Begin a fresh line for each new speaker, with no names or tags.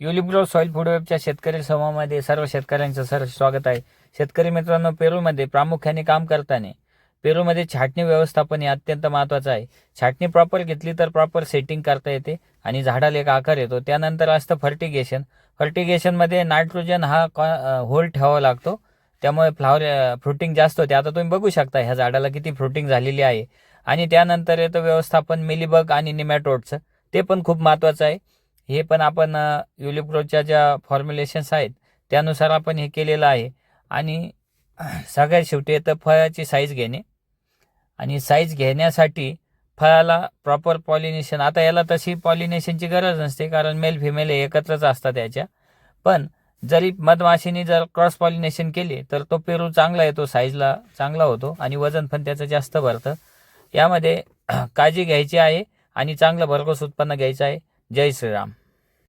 युलिब्रो soil food वेबच्या शेतकरी समूहामध्ये सर्व शेतकऱ्यांचं सर स्वागत आहे. शेतकरी मित्रांनो पेरूमध्ये प्रामुख्याने काम करताना पेरूमध्ये छाटणी व्यवस्थापन हे अत्यंत महत्त्वाचं आहे. छाटणी प्रॉपर घेतली तर प्रॉपर सेटिंग करता येते आणि झाडाला एक आकार येतो. त्यानंतर असतं फर्टिगेशन फर्टिगेशनमध्ये नायट्रोजन हा होल ठेवावा लागतो. त्यामुळे फ्लावर फ्रुटिंग जास्त होते. आता तुम्ही बघू शकता ह्या झाडाला किती फ्रुटिंग झालेली आहे. आणि त्यानंतर येतं व्यवस्थापन मिलीबग आणि निमॅटोडचं. ते पण खूप महत्त्वाचं आहे. हे पण आपण युलिप्रोच्या ज्या फॉर्म्युलेशन्स आहेत त्यानुसार आपण हे केलेलं आहे. आणि सगळ्यात शेवटी येतं फळाची साईज घेणे. आणि साईज घेण्यासाठी फळाला प्रॉपर पॉलिनेशन आता याला तशी पॉलिनेशनची गरज नसते कारण मेल फिमेल हे एकत्रच असतात याच्या. पण जरी मधमाशीने जर क्रॉस पॉलिनेशन केली तर तो पेरू चांगला येतो साईजला चांगला होतो आणि वजन पण त्याचं जास्त भरतं. यामध्ये काळजी घ्यायची आहे आणि चांगलं भरघोस उत्पन्न घ्यायचं आहे. जय श्रीराम.